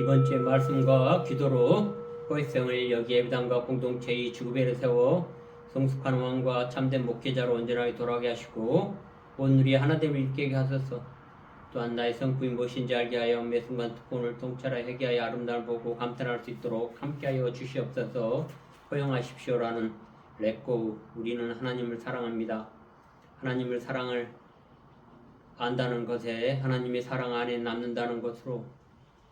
이번 주의 말씀과 기도로 호의성을 여기에 부담과 공동체의 주구배를 세워 성숙한 왕과 참된 목회자로 온전하게 돌아가게 하시고 오늘이 하나됨을 잊게 하소서 또한 나의 성품이 무엇인지 알게 하여 매 순간 특권을 통찰하여 회개하여 아름다움을 보고 감탄할 수 있도록 함께하여 주시옵소서 허용하십시오라는 렛고 우리는 하나님을 사랑합니다. 하나님을 사랑을 안다는 것에 하나님의 사랑 안에 남는다는 것으로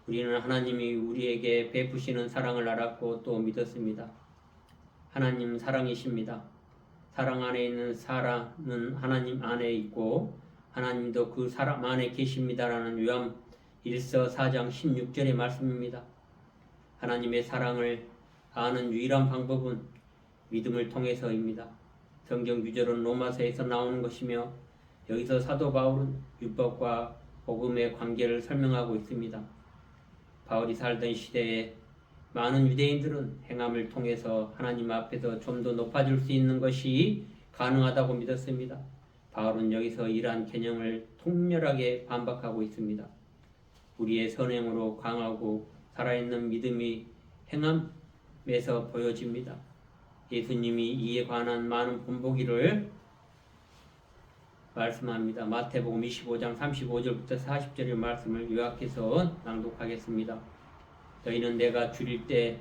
우리는 하나님이 우리에게 베푸시는 사랑을 알았고 또 믿었습니다. 하나님 사랑이십니다. 사랑 안에 있는 사람은 하나님 안에 있고 하나님도 그 사람 안에 계십니다라는 요한 1서 4장 16절의 말씀입니다. 하나님의 사랑을 아는 유일한 방법은 믿음을 통해서입니다. 성경 규절은 로마서에서 나오는 것이며 여기서 사도 바울은 율법과 복음의 관계를 설명하고 있습니다. 바울이 살던 시대에 많은 유대인들은 행함을 통해서 하나님 앞에서 좀 더 높아질 수 있는 것이 가능하다고 믿었습니다. 바울은 여기서 이러한 개념을 통렬하게 반박하고 있습니다. 우리의 선행으로 강하고 살아있는 믿음이 행함에서 보여집니다. 예수님이 이에 관한 많은 본보기를 말씀합니다. 마태복음 25장 35절부터 40절의 말씀을 요약해서 낭독하겠습니다. 너희는 내가 줄일 때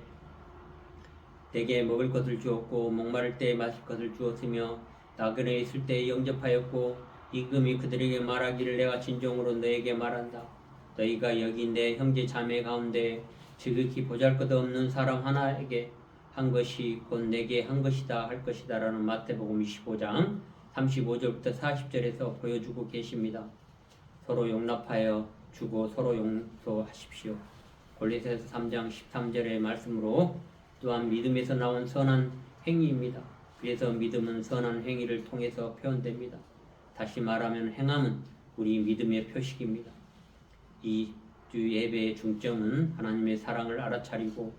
내게 먹을 것을 주었고 목마를 때 마실 것을 주었으며 나그네 있을 때 영접하였고 임금이 그들에게 말하기를 내가 진정으로 너에게 말한다. 너희가 여기 내 형제 자매 가운데 지극히 보잘것없는 사람 하나에게 한 것이 곧 내게 한 것이다 할 것이다라는 마태복음 25장 35절부터 40절에서 보여주고 계십니다. 서로 용납하여 주고 서로 용서하십시오. 골리새서 3장 13절의 말씀으로 또한 믿음에서 나온 선한 행위입니다. 그래서 믿음은 선한 행위를 통해서 표현됩니다. 다시 말하면 행함은 우리 믿음의 표식입니다. 이 주 예배의 중점은 하나님의 사랑을 알아차리고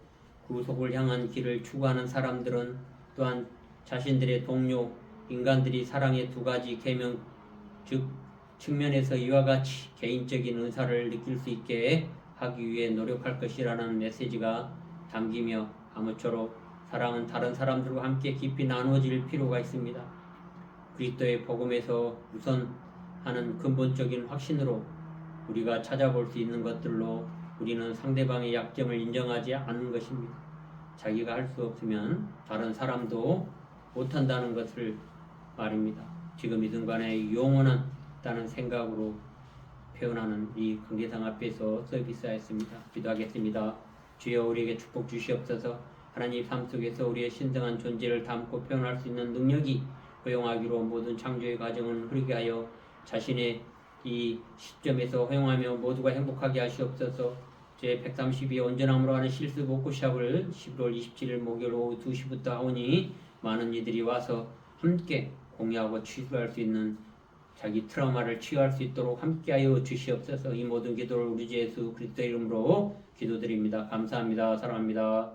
구속을 향한 길을 추구하는 사람들은 또한 자신들의 동료 인간들이 사랑의 두 가지 계명 즉 측면에서 이와 같이 개인적인 은사를 느낄 수 있게 하기 위해 노력할 것이라는 메시지가 담기며 아무쪼록 사랑은 다른 사람들과 함께 깊이 나누어질 필요가 있습니다. 그리스도의 복음에서 우선 하는 근본적인 확신으로 우리가 찾아볼 수 있는 것들로 우리는 상대방의 약점을 인정하지 않는 것입니다. 자기가 할 수 없으면 다른 사람도 못한다는 것을 말입니다. 지금 이 순간에 영원하다는 생각으로 표현하는 이 관계상 앞에서 서비스하였습니다. 기도하겠습니다. 주여 우리에게 축복 주시옵소서 하나님 삶 속에서 우리의 신성한 존재를 담고 표현할 수 있는 능력이 허용하기로 모든 창조의 과정은 흐르게 하여 자신의 이 시점에서 허용하며 모두가 행복하게 하시옵소서 제 132회 온전함으로 하는 실습 시합을 11월 27일 목요일 오후 2시부터 하오니 많은 이들이 와서 함께 공유하고 치유할 수 있는 자기 트라우마를 치유할 수 있도록 함께하여 주시옵소서 이 모든 기도를 우리 주 예수 그리스도 이름으로 기도드립니다. 감사합니다. 사랑합니다.